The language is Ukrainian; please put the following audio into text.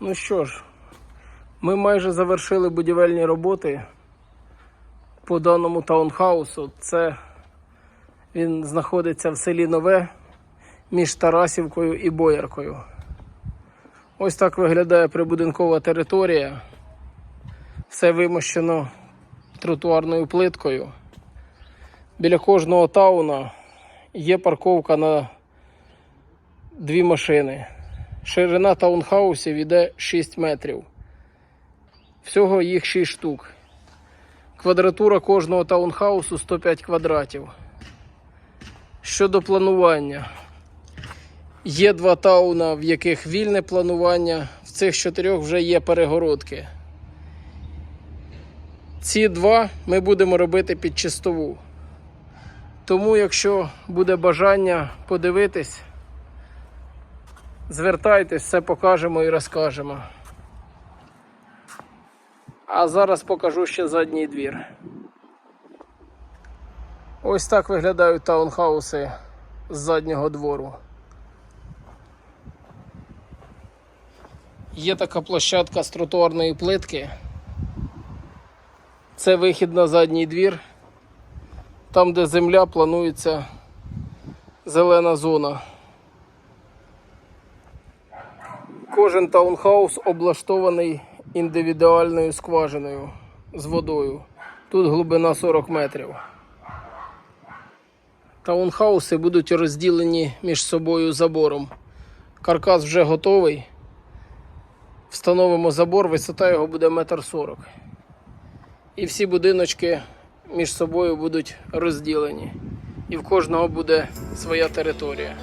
Ну що ж, ми майже завершили будівельні роботи по даному таунхаусу. Це він знаходиться в селі Нове між Тарасівкою і Бояркою. Ось так виглядає прибудинкова територія. Все вимощено тротуарною плиткою. Біля кожного тауна є парковка на дві машини. Ширина таунхаусів іде 6 метрів. Всього їх 6 штук. Квадратура кожного таунхаусу 105 квадратів. Щодо планування. Є два тауна, в яких вільне планування, в цих чотирьох вже є перегородки. Ці два ми будемо робити під чистову. Тому, якщо буде бажання подивитись, звертайтесь, все покажемо і розкажемо. А зараз покажу ще задній двір. Ось так виглядають таунхауси з заднього двору. Є така площадка з тротуарної плитки. Це вихід на задній двір. Там, де земля, планується зелена зона. Кожен таунхаус облаштований індивідуальною скважиною з водою. Тут глибина 40 метрів. Таунхауси будуть розділені між собою забором. Каркас вже готовий. Встановимо забор, висота його буде 1,40 м. І всі будиночки між собою будуть розділені. І в кожного буде своя територія.